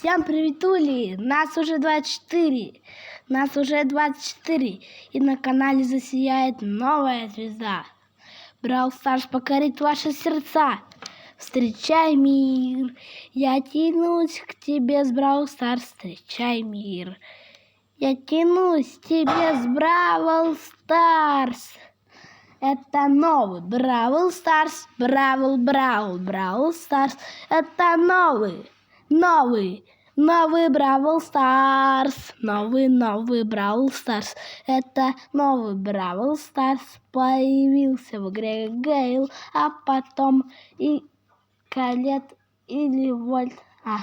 Всем приветули! Нас уже 24! Нас уже 24! И на канале засияет новая звезда. Брал Старс покорит ваши сердца. Встречай мир, я тянусь к тебе с Брау Старс, встречай мир. Я тянусь к тебе с Бравл Старс. Это новый Бравл Старс, Бравл, Бравл, Бравл Старс. Это новый, новый, новый Бравл Старс. Новый, новый Бравл Старс. Это новый Бравл Старс. Появился в игре Гейл, а потом и Калет или Вольт. А,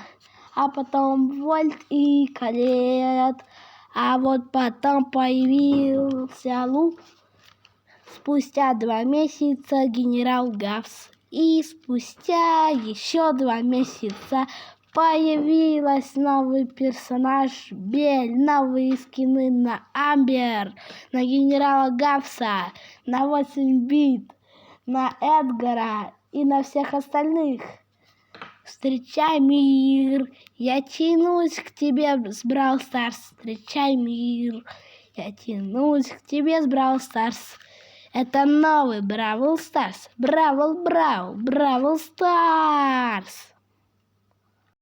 а потом Вольт и Калет. А вот потом появился Лу. Спустя два месяца генерал Гавс. И спустя еще два месяца появилась новый персонаж Бель, новые скины на Амбер, на генерала Гавса, на 8 бит, на Эдгара и на всех остальных. Встречай мир, я тянусь к тебе с Брау Старс. Встречай мир, я тянусь к тебе с Брау Старс. Это новый Бравл Старс. Бравл Брау, Бравл Старс.